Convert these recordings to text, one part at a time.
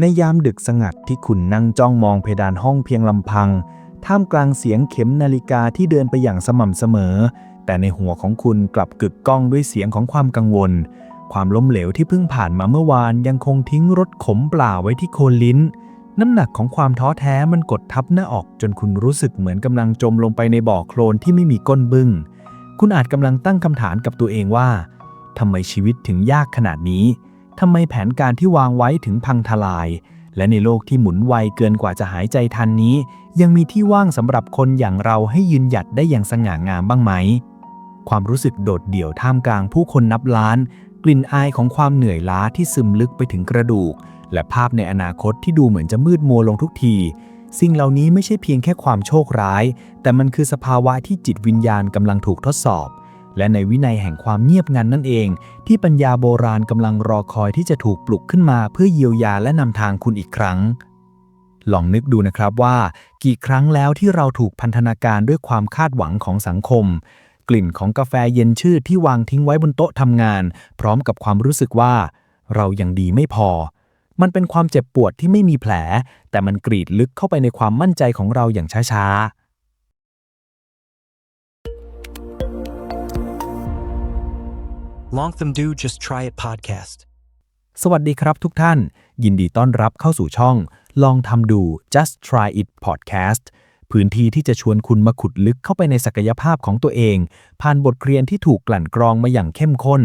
ในยามดึกสงัดที่คุณนั่งจ้องมองเพดานห้องเพียงลำพัง ท่ามกลางเสียงเข็มนาฬิกาที่เดินไปอย่างสม่ำเสมอ แต่ในหัวของคุณกลับกึกก้องด้วยเสียงของความกังวล ความล้มเหลวที่เพิ่งผ่านมาเมื่อวานยังคงทิ้งรถขมเปล่าไว้ที่โคนลิ้น น้ำหนักของความท้อแท้มันกดทับหน้าอกจนคุณรู้สึกเหมือนกำลังจมลงไปในบ่อโคลนที่ไม่มีก้นบึง้ง คุณอาจกำลังตั้งคำถามกับตัวเองว่าทำไมชีวิตถึงยากขนาดนี้ ทำไมแผนการที่วางไว้ถึงพังทลาย และในโลกที่หมุนไวเกินกว่าจะหายใจทันนี้ ยังมีที่ว่างสำหรับคนอย่างเราให้ยืนหยัดได้อย่างสง่างามบ้างไหม ความรู้สึกโดดเดี่ยวท่ามกลางผู้คนนับล้าน กลิ่นอายของความเหนื่อยล้าที่ซึมลึกไปถึงกระดูก และภาพในอนาคตที่ดูเหมือนจะมืดมัวลงทุกที สิ่งเหล่านี้ไม่ใช่เพียงแค่ความโชคร้าย แต่มันคือสภาวะที่จิตวิญญาณกำลังถูกทดสอบ และในวินัยแห่งความเงียบงันนั่นเอง ที่ปัญญาโบราณกำลังรอคอยที่จะถูกปลุกขึ้นมาเพื่อเยียวยาและนำทางคุณอีกครั้ง ลองนึกดูนะครับว่า กี่ครั้งแล้วที่เราถูกพันธนาการด้วยความคาดหวังของสังคม กลิ่นของกาแฟเย็นชืดที่วางทิ้งไว้บนโต๊ะทำงาน พร้อมกับความรู้สึกว่า เรายังดีไม่พอ มันเป็นความเจ็บปวดที่ไม่มีแผล แต่มันกรีดลึกเข้าไปในความมั่นใจของเราอย่างช้าๆ Long them do just try it podcast สวัสดีครับทุกท่าน ยินดีต้อนรับเข้าสู่ช่อง ลองทำดู just try it podcast พื้นที่ที่จะชวนคุณมาขุดลึกเข้าไปในศักยภาพของตัวเอง ผ่านบทเรียนที่ถูกกลั่นกรองมาอย่างเข้มข้น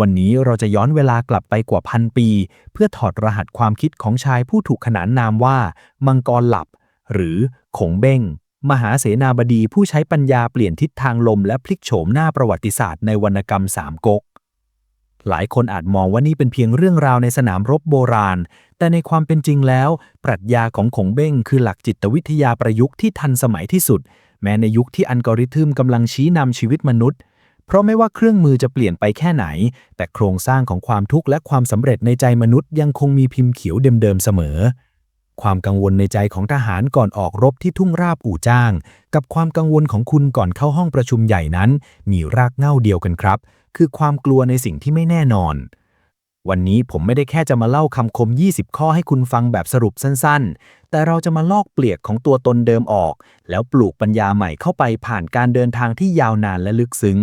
วันนี้เราจะย้อนเวลากลับไปกว่าพันปี เพื่อถอดรหัสความคิดของชายผู้ถูกขนานนามว่า มังกรหลับ หรือขงเบ้ง มหาเสนาบดีผู้ใช้ปัญญาเปลี่ยนทิศทางลมและพลิกโฉมหน้าประวัติศาสตร์ในวรรณกรรมสามก๊ก หลายคนอาจมองว่านี่เป็นเพียงเรื่องราวในสนามรบโบราณ แต่ในความเป็นจริงแล้ว ปรัชญาของขงเบ้งคือหลักจิตวิทยาประยุกต์ที่ทันสมัยที่สุด แม้ในยุคที่อัลกอริทึมกำลังชี้นำชีวิตมนุษย์ เพราะไม่ว่าเครื่องมือจะเปลี่ยนไปแค่ไหน แต่โครงสร้างของความทุกข์และความสำเร็จในใจมนุษย์ยังคงมีพิมพ์เขียวเดิมๆเสมอ ความกังวลในใจของทหารก่อนออกรบที่ทุ่งราบอู่จ้าง กับความกังวลของคุณก่อนเข้าห้องประชุมใหญ่นั้น มีรากเหง้าเดียวกันครับ คือความกลัวในสิ่งที่ไม่แน่นอน วันนี้ผมไม่ได้แค่จะมาเล่าคำคม 20 ข้อให้คุณฟังแบบสรุปสั้นๆ แต่เราจะมาลอกเปลียกของตัวตนเดิมออก แล้วปลูกปัญญาใหม่เข้าไปผ่านการเดินทางที่ยาวนานและลึกซึ้ง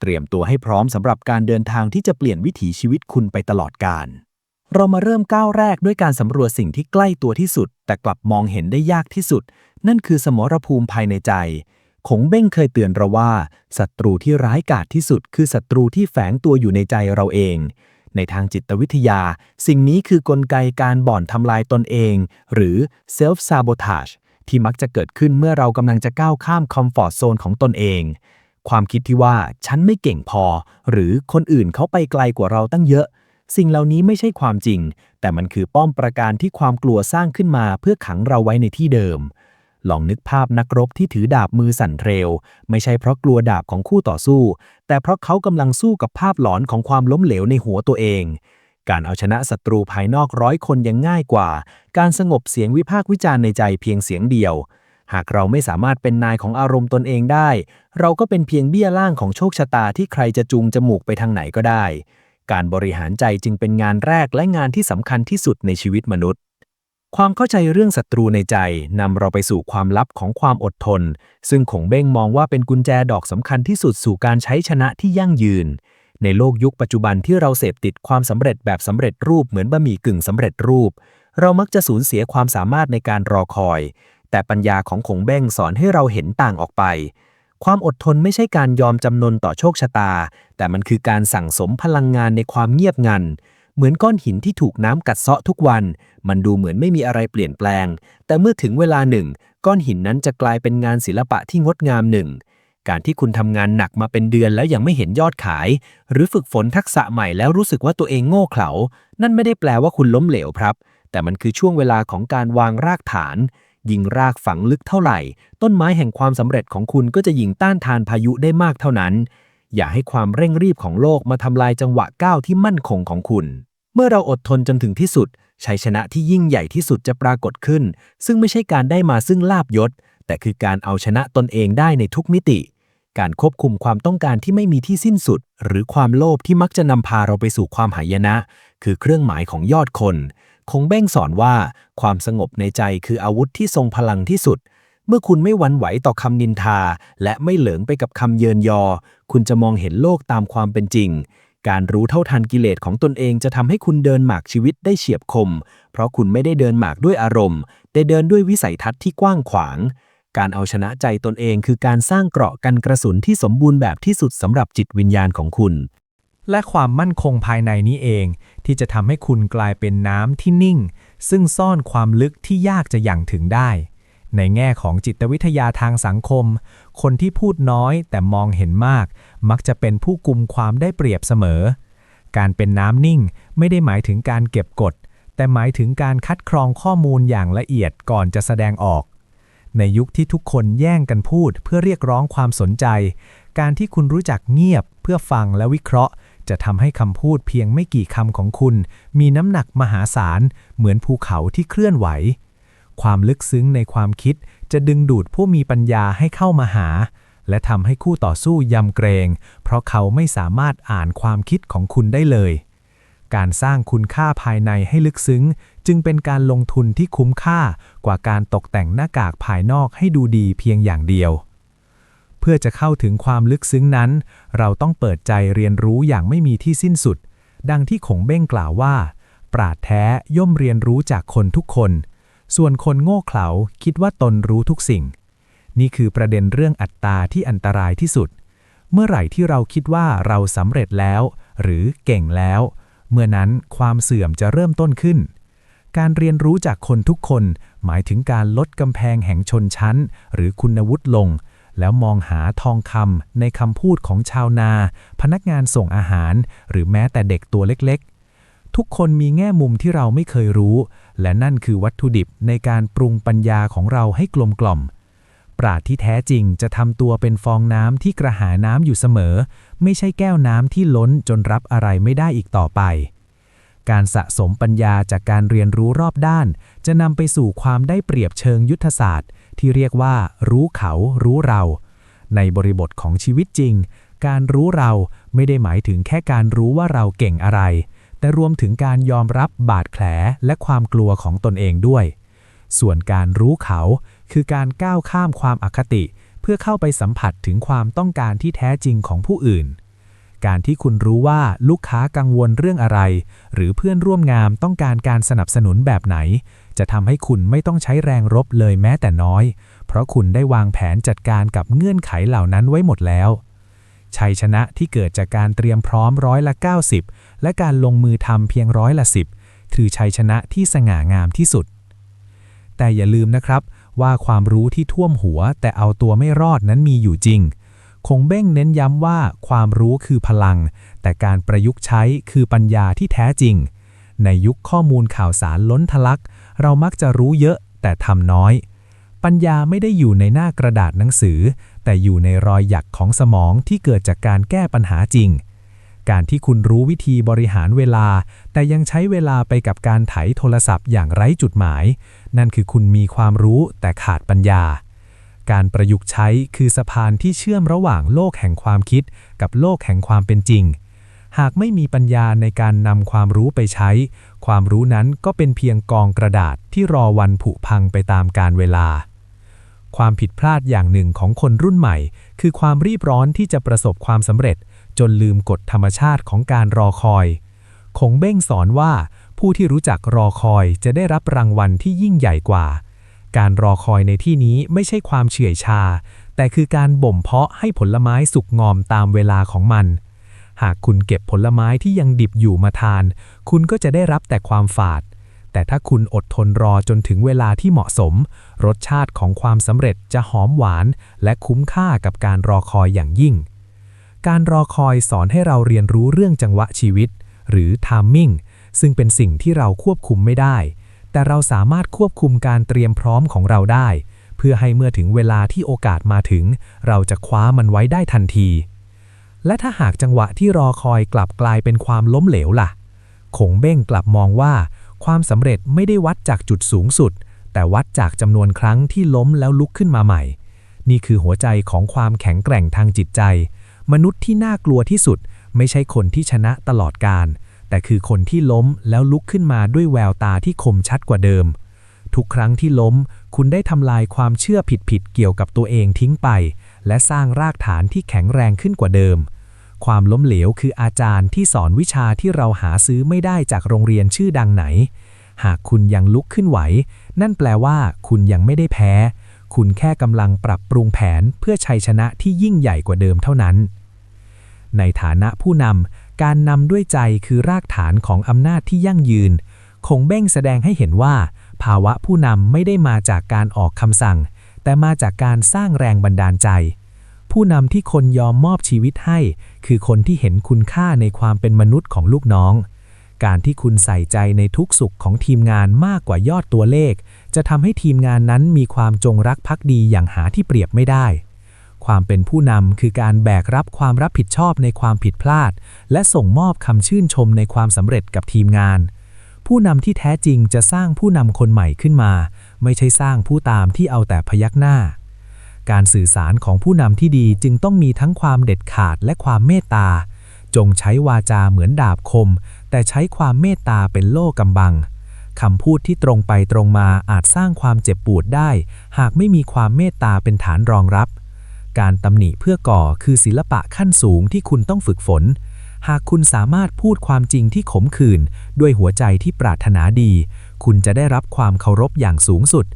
เตรียมตัวให้พร้อมสำหรับการเดินทางที่จะเปลี่ยนวิถีชีวิตคุณไปตลอดกาลเรามาเริ่มก้าวแรกด้วยการสำรวจสิ่งที่ใกล้ตัวที่สุด แต่กลับมองเห็นได้ยากที่สุด นั่นคือสมรภูมิภายในใจ ขงเบ้งเคยเตือนเราว่าศัตรูที่ร้ายกาจที่สุด คือศัตรูที่แฝงตัวอยู่ในใจเราเอง ในทางจิตวิทยา สิ่งนี้คือกลไกการบ่อนทำลายตนเอง หรือ self sabotage ที่มักจะเกิดขึ้นเมื่อเรากำลังจะก้าวข้ามคอมฟอร์ z โซนของตนเอง ความคิดที่ว่าฉันไม่เก่งพอ หรือคนอื่นเขาไปไกลกว่าเราตั้งเยอะ สิ่งเหล่านี้ไม่ใช่ความจริง แต่มันคือป้อมประการที่ความกลัวสร้างขึ้นมาเพื่อขังเราไว้ในที่เดิม ลองนึกภาพนักรบที่ถือดาบมือสั่นเทรว ไม่ใช่เพราะกลัวดาบของคู่ต่อสู้ แต่เพราะเขากำลังสู้กับภาพหลอนของความล้มเหลวในหัวตัวเอง การเอาชนะศัตรูภายนอกร้อยคนยังง่ายกว่า การสงบเสียงวิพากษ์วิจารณ์ในใจเพียงเสียงเดียว หากเราไม่สามารถเป็นนายของอารมณ์ตนเองได้ เราก็เป็นเพียงเบี้ยล่างของโชคชะตาที่ใครจะจูงจมูกไปทางไหนก็ได้ การบริหารใจจึงเป็นงานแรกและงานที่สำคัญที่สุดในชีวิตมนุษย์ ความเข้าใจเรื่องศัตรูในใจนำเราไปสู่ความลับของความอดทน ซึ่งขงเบ้งมองว่าเป็นกุญแจดอกสำคัญที่สุดสู่การใช้ชนะที่ยั่งยืน ในโลกยุคปัจจุบันที่เราเสพติดความสำเร็จแบบสำเร็จรูปเหมือนบะหมี่กึ่งสำเร็จรูป เรามักจะสูญเสียความสามารถในการรอคอย แต่ปัญญาของขงเบ้งสอนให้เราเห็นต่างออกไป ความอดทนไม่ใช่การยอมจำนนต่อโชคชะตา แต่มันคือการสั่งสมพลังงานในความเงียบงัน เหมือนก้อนหินที่ถูกน้ำกัดเซาะทุกวัน มันดูเหมือนไม่มีอะไรเปลี่ยนแปลง แต่เมื่อถึงเวลาหนึ่ง ก้อนหินนั้นจะกลายเป็นงานศิลปะที่งดงามหนึ่ง การที่คุณทำงานหนักมาเป็นเดือนแล้วยังไม่เห็นยอดขาย หรือฝึกฝนทักษะใหม่แล้วรู้สึกว่าตัวเองโง่เขลา นั่นไม่ได้แปลว่าคุณล้มเหลวครับ แต่มันคือช่วงเวลาของการวางรากฐาน ยิงรากฝังลึกเท่าไหร่ ต้นไม้แห่งความสำเร็จของคุณก็จะยิงต้านทานพายุได้มากเท่านั้นอย่าให้ความเร่งรีบของโลกมาทำลายจังหวะก้าวที่มั่นคงของคุณ เมื่อเราอดทนจนถึงที่สุด ชัยชนะที่ยิ่งใหญ่ที่สุดจะปรากฏขึ้น ซึ่งไม่ใช่การได้มาซึ่งลาบยศ แต่คือการเอาชนะตนเองได้ในทุกมิติ การควบคุมความต้องการที่ไม่มีที่สิ้นสุด หรือความโลภที่มักจะนำพาเราไปสู่ความหายนะ คือเครื่องหมายของยอดคน คงเบ้งสอนว่า ความสงบในใจคืออาวุธที่ทรงพลังที่สุด เมื่อคุณไม่หวั่นไหวต่อคำนินทา และไม่เหลิงไปกับคำเยินยอ คุณจะมองเห็นโลกตามความเป็นจริง การรู้เท่าทันกิเลสของตนเองจะทำให้คุณเดินหมากชีวิตได้เฉียบคม เพราะคุณไม่ได้เดินหมากด้วยอารมณ์ แต่เดินด้วยวิสัยทัศน์ที่กว้างขวาง การเอาชนะใจตนเองคือการสร้างเกราะกันกระสุนที่สมบูรณ์แบบที่สุดสำหรับจิตวิญญาณของคุณ และความมั่นคงภายในนี้เอง ที่จะทำให้คุณกลายเป็นน้ำที่นิ่ง ซึ่งซ่อนความลึกที่ยากจะอย่างถึงได้ ในแง่ของจิตวิทยาทางสังคม คนที่พูดน้อยแต่มองเห็นมาก มักจะเป็นผู้กุมความได้เปรียบเสมอ การเป็นน้ำนิ่งไม่ได้หมายถึงการเก็บกด แต่หมายถึงการคัดกรองข้อมูลอย่างละเอียดก่อนจะแสดงออก ในยุคที่ทุกคนแย่งกันพูดเพื่อเรียกร้องความสนใจ การที่คุณรู้จักเงียบเพื่อฟังและวิเคราะห์ จะทำให้คำพูดเพียงไม่กี่คำของคุณ มีน้ำหนักมหาศาลเหมือนภูเขาที่เคลื่อนไหว ความลึกซึ้งในความคิดจะดึงดูดผู้มีปัญญาให้เข้ามาหา และทำให้คู่ต่อสู้ยำเกรง เพราะเขาไม่สามารถอ่านความคิดของคุณได้เลย การสร้างคุณค่าภายในให้ลึกซึ้ง จึงเป็นการลงทุนที่คุ้มค่ากว่าการตกแต่งหน้ากากภายนอกให้ดูดีเพียงอย่างเดียว เพื่อจะเข้าถึงความลึกซึ้งนั้น เราต้องเปิดใจเรียนรู้อย่างไม่มีที่สิ้นสุด ดังที่ขงเบ้งกล่าวว่า ปราดแท้ย่อมเรียนรู้จากคนทุกคน ส่วนคนโง่เขลาคิดว่าตนรู้ทุกสิ่ง นี่คือประเด็นเรื่องอัตตาที่อันตรายที่สุด เมื่อไหร่ที่เราคิดว่าเราสำเร็จแล้ว หรือเก่งแล้ว เมื่อนั้นความเสื่อมจะเริ่มต้นขึ้น การเรียนรู้จากคนทุกคน หมายถึงการลดกำแพงแห่งชนชั้น หรือคุณวุฒิลง แล้วมองหาทองคำในคำพูดของชาวนา พนักงานส่งอาหาร หรือแม้แต่เด็กตัวเล็กๆ ทุกคนมีแง่มุมที่เราไม่เคยรู้ และนั่นคือวัตถุดิบในการปรุงปัญญาของเราให้กลมกล่อม ปราดที่แท้จริงจะทำตัวเป็นฟองน้ำที่กระหายน้ำอยู่เสมอ ไม่ใช่แก้วน้ำที่ล้นจนรับอะไรไม่ได้อีกต่อไป การสะสมปัญญาจากการเรียนรู้รอบด้าน จะนำไปสู่ความได้เปรียบเชิงยุทธศาสตร์ ที่เรียกว่า รู้เขารู้เรา ในบริบทของชีวิตจริง การรู้เราไม่ได้หมายถึงแค่การรู้ว่าเราเก่งอะไร แต่รวมถึงการยอมรับบาดแผลและความกลัวของตนเองด้วย ส่วนการรู้เขาคือการก้าวข้ามความอคติ เพื่อเข้าไปสัมผัสถึงความต้องการที่แท้จริงของผู้อื่น การที่คุณรู้ว่าลูกค้ากังวลเรื่องอะไร หรือเพื่อนร่วมงานต้องการการสนับสนุนแบบไหน จะทำให้คุณไม่ต้องใช้แรงรบเลยแม้แต่น้อย เพราะคุณได้วางแผนจัดการกับเงื่อนไขเหล่านั้นไว้หมดแล้ว ชัยชนะที่เกิดจากการเตรียมพร้อมร้อยละ 90 และการลงมือทำเพียงร้อยละ 10คือชัยชนะที่สง่างามที่สุด แต่อย่าลืมนะครับว่าความรู้ที่ท่วมหัวแต่เอาตัวไม่รอดนั้นมีอยู่จริง คงเบ้งเน้นย้ำว่าความรู้คือพลัง แต่การประยุกต์ใช้คือปัญญาที่แท้จริง ในยุคข้อมูลข่าวสารล้นทะลัก เรามักจะรู้เยอะแต่ทำน้อย ปัญญาไม่ได้อยู่ในหน้ากระดาษหนังสือ แต่อยู่ในรอยหยักของสมองที่เกิดจากการแก้ปัญหาจริง การที่คุณรู้วิธีบริหารเวลา แต่ยังใช้เวลาไปกับการไถโทรศัพท์อย่างไร้จุดหมาย นั่นคือคุณมีความรู้แต่ขาดปัญญา การประยุกต์ใช้คือสะพานที่เชื่อมระหว่างโลกแห่งความคิด กับโลกแห่งความเป็นจริง หากไม่มีปัญญาในการนำความรู้ไปใช้ ความรู้นั้นก็เป็นเพียงกองกระดาษที่รอวันผุพังไปตามกาลเวลา ความผิดพลาดอย่างหนึ่งของคนรุ่นใหม่ คือความรีบร้อนที่จะประสบความสำเร็จ จนลืมกฎธรรมชาติของการรอคอย คงเบ้งสอนว่า ผู้ที่รู้จักรอคอยจะได้รับรางวัลที่ยิ่งใหญ่กว่า การรอคอยในที่นี้ไม่ใช่ความเฉื่อยชา แต่คือการบ่มเพาะให้ผลไม้สุกงอมตามเวลาของมัน หากคุณเก็บผลไม้ที่ยังดิบอยู่มาทาน คุณก็จะได้รับแต่ความฝาด แต่ถ้าคุณอดทนรอจนถึงเวลาที่เหมาะสม รสชาติของความสำเร็จจะหอมหวาน และคุ้มค่ากับการรอคอยอย่างยิ่ง การรอคอยสอนให้เราเรียนรู้เรื่องจังหวะชีวิต หรือ timing ซึ่งเป็นสิ่งที่เราควบคุมไม่ได้ แต่เราสามารถควบคุมการเตรียมพร้อมของเราได้ เพื่อให้เมื่อถึงเวลาที่โอกาสมาถึง เราจะคว้ามันไว้ได้ทันที และถ้าหากจังหวะที่รอคอยกลับกลายเป็นความล้มเหลวล่ะคงเบ้งกลับมองว่า ความสำเร็จไม่ได้วัดจากจุดสูงสุด แต่วัดจากจำนวนครั้งที่ล้มแล้วลุกขึ้นมาใหม่ นี่คือหัวใจของความแข็งแกร่งทางจิตใจ มนุษย์ที่น่ากลัวที่สุด ไม่ใช่คนที่ชนะตลอดการ แต่คือคนที่ล้มแล้วลุกขึ้นมาด้วยแววตาที่คมชัดกว่าเดิม ทุกครั้งที่ล้ม คุณได้ทำลายความเชื่อผิดๆเกี่ยวกับตัวเองทิ้งไป และสร้างรากฐานที่แข็งแรงขึ้นกว่าเดิม ความล้มเหลวคืออาจารย์ที่สอนวิชาที่เราหาซื้อไม่ได้จากโรงเรียนชื่อดังไหน หากคุณยังลุกขึ้นไหว นั่นแปลว่าคุณยังไม่ได้แพ้ คุณแค่กำลังปรับปรุงแผนเพื่อชัยชนะที่ยิ่งใหญ่กว่าเดิมเท่านั้น ในฐานะผู้นำการนำด้วยใจคือรากฐานของอำนาจที่ยั่งยืน คงเบ้งแสดงให้เห็นว่า ภาวะผู้นำไม่ได้มาจากการออกคำสั่ง แต่มาจากการสร้างแรงบันดาลใจ ผู้นำที่คนยอมมอบชีวิตให้ คือคนที่เห็นคุณค่าในความเป็นมนุษย์ของลูกน้อง การที่คุณใส่ใจในทุกสุขของทีมงานมากกว่ายอดตัวเลข จะทำให้ทีมงานนั้นมีความจงรักภักดีอย่างหาที่เปรียบไม่ได้ ความเป็นผู้นำคือการแบกรับความรับผิดชอบในความผิดพลาด และส่งมอบคำชื่นชมในความสำเร็จกับทีมงาน ผู้นำที่แท้จริงจะสร้างผู้นำคนใหม่ขึ้นมา ไม่ใช่สร้างผู้ตามที่เอาแต่พยักหน้า การสื่อสารของผู้นำที่ดีจึงต้องมีทั้งความเด็ดขาดและความเมตตา จงใช้วาจาเหมือนดาบคม แต่ใช้ความเมตตาเป็นโล่กำบังคำพูดที่ตรงไปตรงมาอาจสร้างความเจ็บปวดได้ หากไม่มีความเมตตาเป็นฐานรองรับ การตำหนิเพื่อก่อคือศิลปะขั้นสูงที่คุณต้องฝึกฝน หากคุณสามารถพูดความจริงที่ขมขื่นด้วยหัวใจที่ปรารถนาดี คุณจะได้รับความเคารพอย่างสูงสุด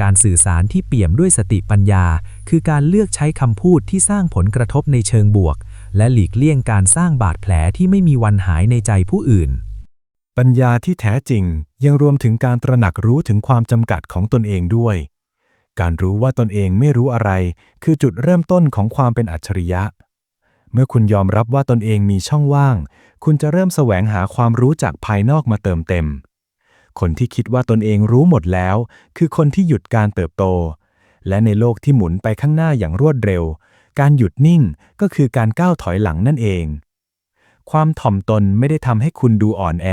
การสื่อสารที่เปี่ยมด้วยสติปัญญา คือการเลือกใช้คำพูดที่สร้างผลกระทบในเชิงบวก และหลีกเลี่ยงการสร้างบาดแผลที่ไม่มีวันหายในใจผู้อื่น ปัญญาที่แท้จริงยังรวมถึงการตระหนักรู้ถึงความจำกัดของตนเองด้วย การรู้ว่าตนเองไม่รู้อะไร คือจุดเริ่มต้นของความเป็นอัจฉริยะ เมื่อคุณยอมรับว่าตนเองมีช่องว่าง คุณจะเริ่มแสวงหาความรู้จากภายนอกมาเติมเต็ม คนที่คิดว่าตนเองรู้หมดแล้ว คือคนที่หยุดการเติบโต และในโลกที่หมุนไปข้างหน้าอย่างรวดเร็ว การหยุดนิ่งก็คือการก้าวถอยหลังนั่นเอง ความถ่อมตนไม่ได้ทำให้คุณดูอ่อนแอ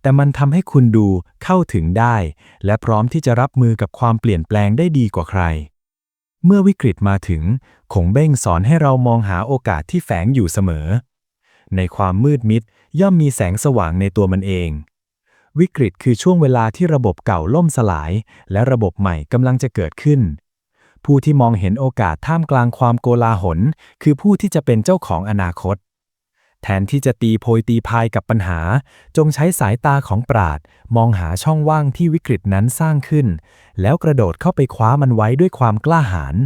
แต่มันทำให้คุณดูเข้าถึงได้ และพร้อมที่จะรับมือกับความเปลี่ยนแปลงได้ดีกว่าใคร เมื่อวิกฤตมาถึงคงเบ้งสอนให้เรามองหาโอกาสที่แฝงอยู่เสมอ ในความมืดมิดย่อมมีแสงสว่างในตัวมันเอง วิกฤตคือช่วงเวลาที่ระบบเก่าล่มสลาย และระบบใหม่กำลังจะเกิดขึ้น ผู้ที่มองเห็นโอกาสท่ามกลางความโกลาหล คือผู้ที่จะเป็นเจ้าของอนาคต แทนที่จะตีโพยตีพายกับปัญหา จงใช้สายตาของปราด มองหาช่องว่างที่วิกฤตนั้นสร้างขึ้น แล้วกระโดดเข้าไปคว้ามันไว้ด้วยความกล้าหาญ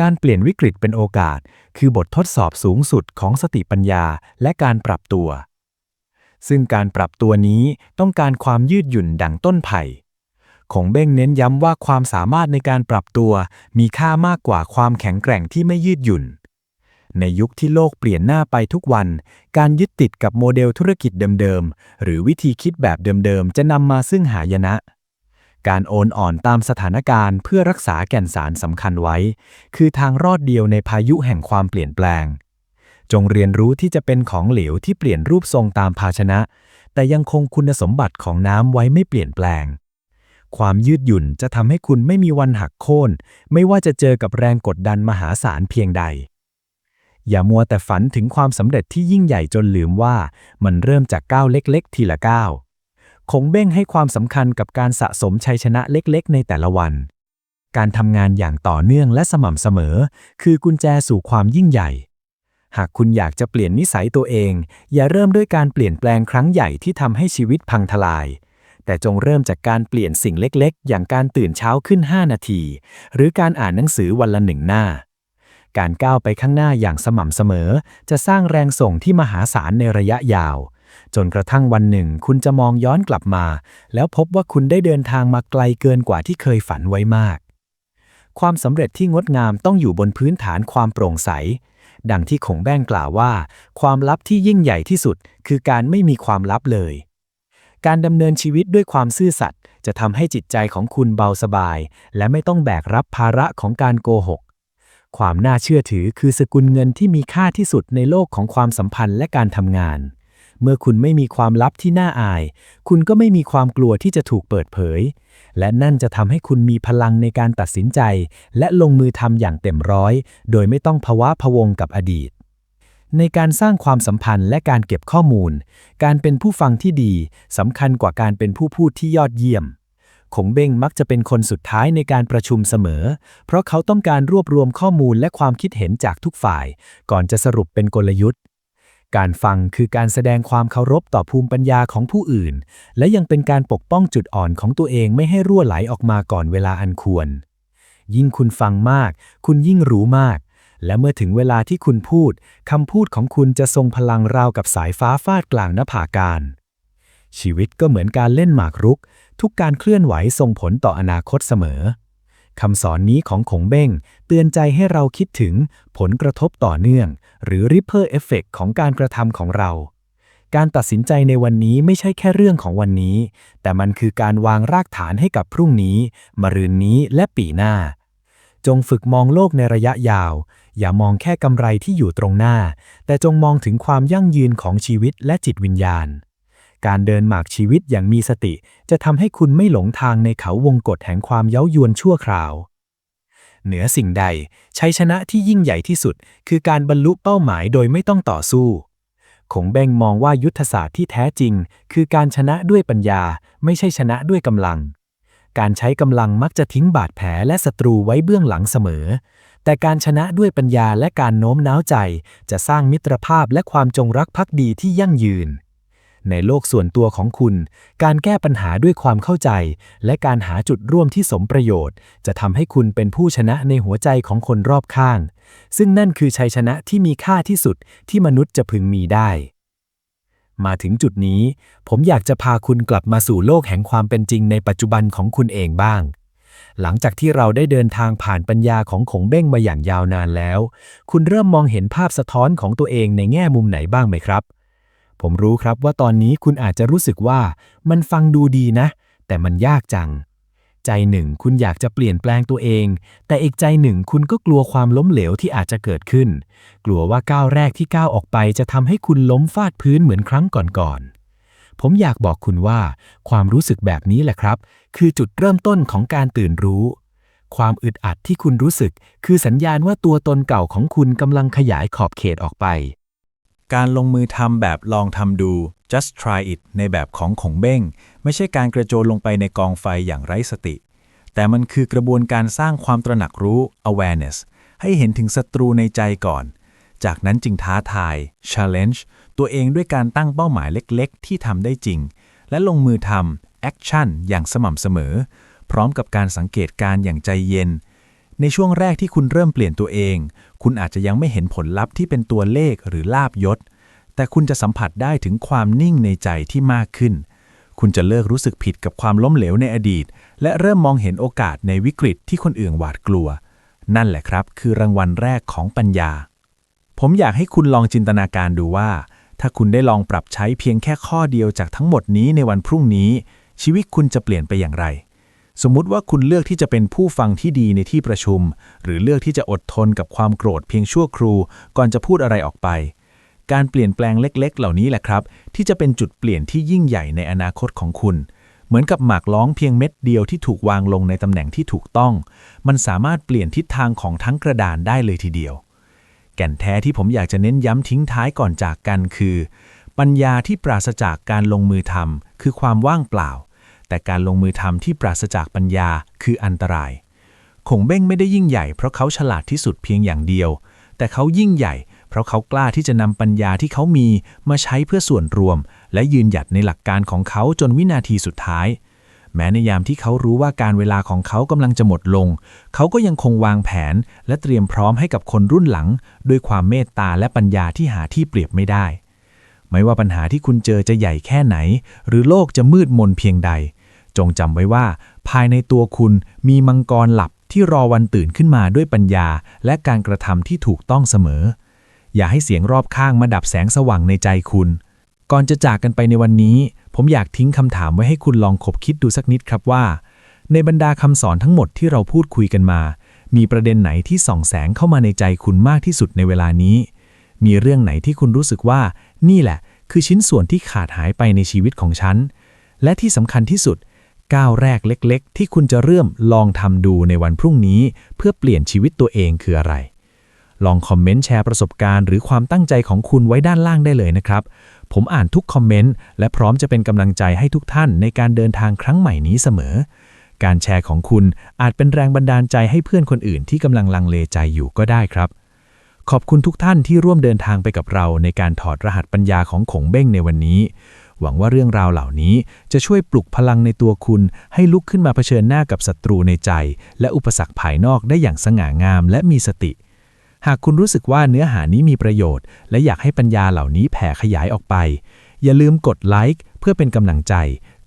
การเปลี่ยนวิกฤตเป็นโอกาส คือบททดสอบสูงสุดของสติปัญญาและการปรับตัว ซึ่งการปรับตัวนี้ต้องการความยืดหยุ่นดังต้นไผ่คงเบ้งเน้นย้ำว่าความสามารถในการปรับตัว มีค่ามากกว่าความแข็งแกร่งที่ไม่ยืดหยุ่น ในยุคที่โลกเปลี่ยนหน้าไปทุกวัน การยึดติดกับโมเดลธุรกิจเดิมๆ หรือวิธีคิดแบบเดิมๆ จะนำมาซึ่งหายนะ การโอนอ่อนตามสถานการณ์เพื่อรักษาแก่นสารสำคัญไว้ คือทางรอดเดียวในพายุแห่งความเปลี่ยนแปลง จงเรียนรู้ที่จะเป็นของเหลวที่เปลี่ยนรูปทรงตามภาชนะ แต่ยังคงคุณสมบัติของน้ำไว้ไม่เปลี่ยนแปลง ความยืดหยุ่นจะทำให้คุณไม่มีวันหักโค่น ไม่ว่าจะเจอกับแรงกดดันมหาศาลเพียงใด อย่ามัวแต่ฝันถึงความสำเร็จที่ยิ่งใหญ่จนลืมว่า มันเริ่มจากก้าวเล็ก ๆ ทีละก้าวคงเบ้งให้ความสำคัญกับการสะสมชัยชนะเล็ก ๆ ในแต่ละวัน การทำงานอย่างต่อเนื่องและสม่ำเสมอ คือกุญแจสู่ความยิ่งใหญ่ หากคุณอยากจะเปลี่ยนนิสัยตัวเอง อย่าเริ่มด้วยการเปลี่ยนแปลงครั้งใหญ่ที่ทำให้ชีวิตพังทลาย แต่จงเริ่มจากการเปลี่ยนสิ่งเล็กๆ อย่างการตื่นเช้าขึ้น 5 นาที หรือการอ่านหนังสือวันละหนึ่งหน้า การก้าวไปข้างหน้าอย่างสม่ำเสมอ จะสร้างแรงส่งที่มหาศาลในระยะยาว จนกระทั่งวันหนึ่ง คุณจะมองย้อนกลับมา แล้วพบว่าคุณได้เดินทางมาไกลเกินกว่าที่เคยฝันไว้มาก ความสำเร็จที่งดงามต้องอยู่บนพื้นฐานความโปร่งใส ดังที่คงแบ้งกล่าวว่า ความลับที่ยิ่งใหญ่ที่สุด คือการไม่มีความลับเลย การดำเนินชีวิตด้วยความซื่อสัตย์จะทำให้จิตใจของคุณเบาสบาย และไม่ต้องแบกรับภาระของการโกหก ความน่าเชื่อถือคือสกุลเงินที่มีค่าที่สุดในโลกของความสัมพันธ์และการทำงาน เมื่อคุณไม่มีความลับที่น่าอาย คุณก็ไม่มีความกลัวที่จะถูกเปิดเผย และนั่นจะทำให้คุณมีพลังในการตัดสินใจ และลงมือทำอย่างเต็มร้อย โดยไม่ต้องภาวะพะวงกับอดีต ในการสร้างความสัมพันธ์และการเก็บข้อมูล การเป็นผู้ฟังที่ดีสำคัญกว่าการเป็นผู้พูดที่ยอดเยี่ยมขงเบ้งมักจะเป็นคนสุดท้ายในการประชุมเสมอ เพราะเขาต้องการรวบรวมข้อมูลและความคิดเห็นจากทุกฝ่าย ก่อนจะสรุปเป็นกลยุทธ์ การฟังคือการแสดงความเคารพต่อภูมิปัญญาของผู้อื่น และยังเป็นการปกป้องจุดอ่อนของตัวเองไม่ให้รั่วไหลออกมาก่อนเวลาอันควร ยิ่งคุณฟังมาก คุณยิ่งรู้มาก และเมื่อถึงเวลาที่คุณพูดคำพูดของคุณจะทรงพลังราวกับสายฟ้าฟาดกลางหน้าผาการ ชีวิตก็เหมือนการเล่นหมากรุก ทุกการเคลื่อนไหวส่งผลต่ออนาคตเสมอ คำสอนนี้ของขงเบ้ง เตือนใจให้เราคิดถึงผลกระทบต่อเนื่อง หรือ Ripple Effect ของการกระทำของเรา การตัดสินใจในวันนี้ไม่ใช่แค่เรื่องของวันนี้ แต่มันคือการวางรากฐานให้กับพรุ่งนี้ มะรืนนี้และปีหน้า จงฝึกมองโลกในระยะยาว อย่ามองแค่กำไรที่อยู่ตรงหน้า แต่จงมองถึงความยั่งยืนของชีวิตและจิตวิญญาณ การเดินหมากชีวิตอย่างมีสติ จะทำให้คุณไม่หลงทางในเขาวงกฏแห่งความเย้ายวนชั่วคราว เหนือสิ่งใด ชัยชนะที่ยิ่งใหญ่ที่สุด คือการบรรลุเป้าหมายโดยไม่ต้องต่อสู้คงแบงมองว่ายุทธศาสตร์ที่แท้จริง คือการชนะด้วยปัญญา ไม่ใช่ชนะด้วยกำลัง การใช้กำลังมักจะทิ้งบาดแผลและศัตรูไว้เบื้องหลังเสมอ แต่การชนะด้วยปัญญาและการโน้มน้าวใจ จะสร้างมิตรภาพและความจงรักภักดีที่ยั่งยืน ในโลกส่วนตัวของคุณ การแก้ปัญหาด้วยความเข้าใจ และการหาจุดร่วมที่สมประโยชน์ จะทำให้คุณเป็นผู้ชนะในหัวใจของคนรอบข้าง ซึ่งนั่นคือชัยชนะที่มีค่าที่สุดที่มนุษย์จะพึงมีได้ มาถึงจุดนี้ ผมอยากจะพาคุณกลับมาสู่โลกแห่งความเป็นจริงในปัจจุบันของคุณเองบ้างหลังจากที่เราได้เดินทางผ่านปัญญาของขงเบ้งมาอย่างยาวนานแล้ว คุณเริ่มมองเห็นภาพสะท้อนของตัวเองในแง่มุมไหนบ้างไหมครับ ผมรู้ครับว่าตอนนี้คุณอาจจะรู้สึกว่ามันฟังดูดีนะ แต่มันยากจัง ใจหนึ่งคุณอยากจะเปลี่ยนแปลงตัวเอง แต่อีกใจหนึ่งคุณก็กลัวความล้มเหลวที่อาจจะเกิดขึ้น กลัวว่าก้าวแรกที่ก้าวออกไปจะทำให้คุณล้มฟาดพื้นเหมือนครั้งก่อนๆ ผมอยากบอกคุณว่า ความรู้สึกแบบนี้แหละครับ คือจุดเริ่มต้นของการตื่นรู้ความอึดอัดที่คุณรู้สึก คือสัญญาณว่าตัวตนเก่าของคุณกำลังขยายขอบเขตออกไป การลงมือทำแบบลองทำดู just try it ในแบบของขงเบ้ง ไม่ใช่การกระโจนลงไปในกองไฟอย่างไร้สติ แต่มันคือกระบวนการสร้างความตระหนักรู้ awareness ให้เห็นถึงศัตรูในใจก่อน จากนั้นจึงท้าทาย challenge ตัวเองด้วยการตั้งเป้าหมายเล็กๆ ที่ทำได้จริง และลงมือทำ action อย่างสม่ำเสมอ พร้อมกับการสังเกตการอย่างใจเย็น ในช่วงแรกที่คุณเริ่มเปลี่ยนตัวเอง คุณอาจจะยังไม่เห็นผลลัพธ์ที่เป็นตัวเลขหรือลาบยศ แต่คุณจะสัมผัสได้ถึงความนิ่งในใจที่มากขึ้น คุณจะเลิกรู้สึกผิดกับความล้มเหลวในอดีต และเริ่มมองเห็นโอกาสในวิกฤตที่คนอื่นหวาดกลัว นั่นแหละครับ คือรางวัลแรกของปัญญา ผมอยากให้คุณลองจินตนาการดูว่า ถ้าคุณได้ลองปรับใช้เพียงแค่ข้อเดียวจากทั้งหมดนี้ในวันพรุ่งนี้ ชีวิตคุณจะเปลี่ยนไปอย่างไร สมมุติว่าคุณเลือกที่จะเป็นผู้ฟังที่ดีในที่ประชุม หรือเลือกที่จะอดทนกับความโกรธเพียงชั่วครู ก่อนจะพูดอะไรออกไป การเปลี่ยนแปลงเล็กๆ เหล่านี้แหละครับ ที่จะเป็นจุดเปลี่ยนที่ยิ่งใหญ่ในอนาคตของคุณ เหมือนกับหมากล้องเพียงเม็ดเดียวที่ถูกวางลงในตำแหน่งที่ถูกต้อง มันสามารถเปลี่ยนทิศทางของทั้งกระดานได้เลยทีเดียว แก่นแท้ที่ผมอยากจะเน้นย้ำทิ้งท้ายก่อนจากกันคือ ปัญญาที่ปราศจากการลงมือทำคือความว่างเปล่า แต่การลงมือทำที่ปราศจากปัญญาคืออันตราย คงเบ้งไม่ได้ยิ่งใหญ่เพราะเขาฉลาดที่สุดเพียงอย่างเดียว แต่เขายิ่งใหญ่ เพราะเขากล้าที่จะนำปัญญาที่เขามีมาใช้เพื่อส่วนรวม และยืนหยัดในหลักการของเขาจนวินาทีสุดท้าย แม้ในยามที่เขารู้ว่าการเวลาของเขากำลังจะหมดลง เขาก็ยังคงวางแผน และเตรียมพร้อมให้กับคนรุ่นหลัง ด้วยความเมตตาและปัญญาที่หาที่เปรียบไม่ได้ไม่ว่าปัญหาที่คุณเจอจะใหญ่แค่ไหน หรือโลกจะมืดมนเพียงใด จงจำไว้ว่า ภายในตัวคุณมีมังกรหลับที่รอวันตื่นขึ้นมาด้วยปัญญา และการกระทำที่ถูกต้องเสมอ อย่าให้เสียงรอบข้างมาดับแสงสว่างในใจคุณ ก่อนจะจากกันไปในวันนี้ ผมอยากทิ้งคำถามไว้ให้คุณลองคบคิดดูสักนิดครับว่า ในบรรดาคำสอนทั้งหมดที่เราพูดคุยกันมา มีประเด็นไหนที่ส่องแสงเข้ามาในใจคุณมากที่สุดในเวลานี้ มีเรื่องไหนที่คุณรู้สึกว่า นี่แหละ คือชิ้นส่วนที่ขาดหายไปในชีวิตของฉันและที่สำคัญที่สุด ก้าวแรกเล็ก ๆ ที่คุณจะเริ่มลองทำดูในวันพรุ่งนี้ เพื่อเปลี่ยนชีวิตตัวเองคืออะไร ลองคอมเมนต์แชร์ประสบการณ์ หรือความตั้งใจของคุณไว้ด้านล่างได้เลยนะครับ ผมอ่านทุกคอมเมนต์และพร้อมจะเป็นกำลังใจให้ทุกท่านในการเดินทางครั้งใหม่นี้เสมอ การแชร์ของคุณอาจเป็นแรงบันดาลใจให้เพื่อนคนอื่นที่กำลังลังเลใจอยู่ก็ได้ครับขอบคุณทุกท่านที่ร่วมเดินทางไปกับเราในการถอดรหัสปัญญาของขงเบ้งในวันนี้ หวังว่าเรื่องราวเหล่านี้จะช่วยปลุกพลังในตัวคุณ ให้ลุกขึ้นมาเผชิญหน้ากับศัตรูในใจ และอุปสรรคภายนอกได้อย่างสง่างามและมีสติ หากคุณรู้สึกว่าเนื้อหานี้มีประโยชน์ และอยากให้ปัญญาเหล่านี้แผ่ขยายออกไป อย่าลืมกดไลค์เพื่อเป็นกำลังใจ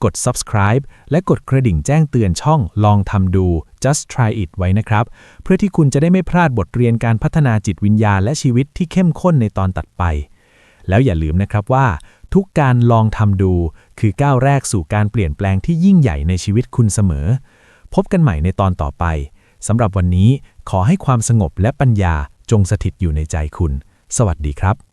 กด subscribe และกดกระดิ่งแจ้งเตือนช่องลองทำดู just try it ไว้นะครับ เพื่อที่คุณจะได้ไม่พลาดบทเรียนการพัฒนาจิตวิญญาณและชีวิตที่เข้มข้นในตอนตัดไป แล้วอย่าลืมนะครับว่า ทุกการลองทำดู คือก้าวแรกสู่การเปลี่ยนแปลงที่ยิ่งใหญ่ในชีวิตคุณเสมอ พบกันใหม่ในตอนต่อไปสำหรับวันนี้ขอให้ความสงบและปัญญาจงสถิตอยู่ในใจคุณ สวัสดีครับ